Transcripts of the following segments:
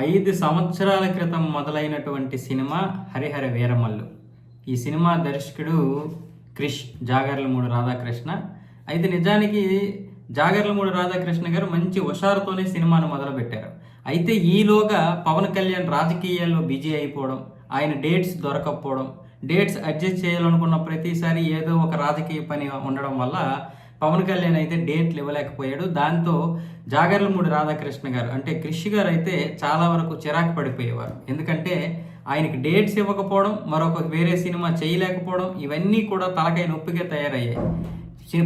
ఐదు సంవత్సరాల క్రితం మొదలైనటువంటి సినిమా హరిహర వీరమల్లు. ఈ సినిమా దర్శకుడు క్రిష్ జాగర్లమూడు రాధాకృష్ణ. అయితే నిజానికి జాగర్లమూడు రాధాకృష్ణ గారు మంచి హుషారుతోనే సినిమాను మొదలుపెట్టారు. అయితే ఈలోగా పవన్ కళ్యాణ్ రాజకీయాల్లో బిజీ అయిపోవడం ఆయన డేట్స్ దొరకకపోవడం డేట్స్ అడ్జస్ట్ చేయాలనుకున్న ప్రతిసారి ఏదో ఒక రాజకీయ పని ఉండడం వల్ల పవన్ కళ్యాణ్ అయితే డేట్లు ఇవ్వలేకపోయాడు. దాంతో జాగర్లమూడి రాధాకృష్ణ గారు అంటే కృషి గారు అయితే చాలా వరకు చిరాకు పడిపోయేవారు. ఎందుకంటే ఆయనకి డేట్స్ ఇవ్వకపోవడం మరొక వేరే సినిమా చేయలేకపోవడం ఇవన్నీ కూడా తలకాయ నొప్పిగా తయారయ్యాయి.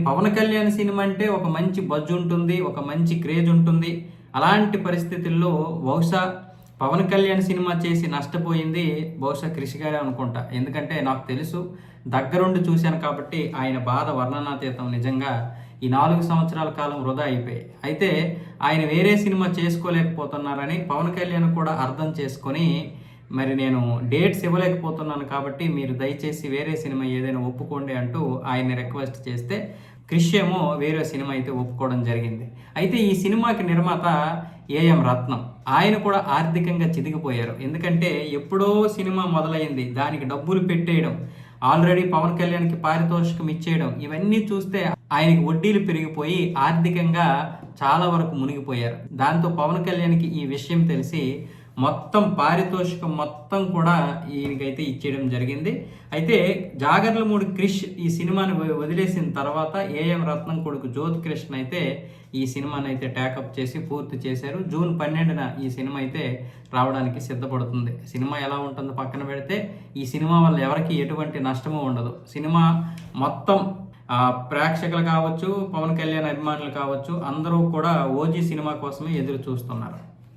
పవన్ కళ్యాణ్ సినిమా అంటే ఒక మంచి బజ్జు ఉంటుంది ఒక మంచి క్రేజ్ ఉంటుంది. అలాంటి పరిస్థితుల్లో బహుశా పవన్ కళ్యాణ్ సినిమా చేసి నష్టపోయింది బహుశా కృషి గారే అనుకుంటా. ఎందుకంటే నాకు తెలుసు దగ్గరుండి చూశాను కాబట్టి ఆయన బాధ వర్ణనాతీతం నిజంగా ఈ నాలుగు సంవత్సరాల కాలం వృధా అయిపోయాయి. అయితే ఆయన వేరే సినిమా చేసుకోలేకపోతున్నారని పవన్ కళ్యాణ్ కూడా అర్థం చేసుకొని మరి నేను డేట్స్ ఇవ్వలేకపోతున్నాను కాబట్టి మీరు దయచేసి వేరే సినిమా ఏదైనా ఒప్పుకోండి అంటూ ఆయన రిక్వెస్ట్ చేస్తే క్రిష్ ఏమో వేరే సినిమా అయితే ఒప్పుకోవడం జరిగింది. అయితే ఈ సినిమాకి నిర్మాత ఏఎం రత్నం ఆయన కూడా ఆర్థికంగా చితికిపోయారు ఎందుకంటే ఎప్పుడో సినిమా మొదలైంది దానికి డబ్బులు పెట్టేయడం ఆల్రెడీ పవన్ కళ్యాణ్కి పారితోషికం ఇచ్చేయడం ఇవన్నీ చూస్తే ఆయనకి వడ్డీలు పెరిగిపోయి ఆర్థికంగా చాలా వరకు మునిగిపోయారు. దాంతో పవన్ కళ్యాణ్కి ఈ విషయం తెలిసి మొత్తం పారితోషికం మొత్తం కూడా ఈయనకైతే ఇచ్చేయడం జరిగింది. అయితే జాగర్లమూడి క్రిష్ ఈ సినిమాని వదిలేసిన తర్వాత ఏఎం రత్నం కొడుకు జ్యోతి కృష్ణ అయితే ఈ సినిమాని అయితే ట్యాకప్ చేసి పూర్తి చేశారు. జూన్ పన్నెండున ఈ సినిమా అయితే రావడానికి సిద్ధపడుతుంది. సినిమా ఎలా ఉంటుందో పక్కన పెడితే ఈ సినిమా వల్ల ఎవరికి ఎటువంటి నష్టము ఉండదు. సినిమా మొత్తం ప్రేక్షకులు కావచ్చు పవన్ కళ్యాణ్ అభిమానులు కావచ్చు అందరూ కూడా ఓజీ సినిమా కోసమే ఎదురు చూస్తున్నారు.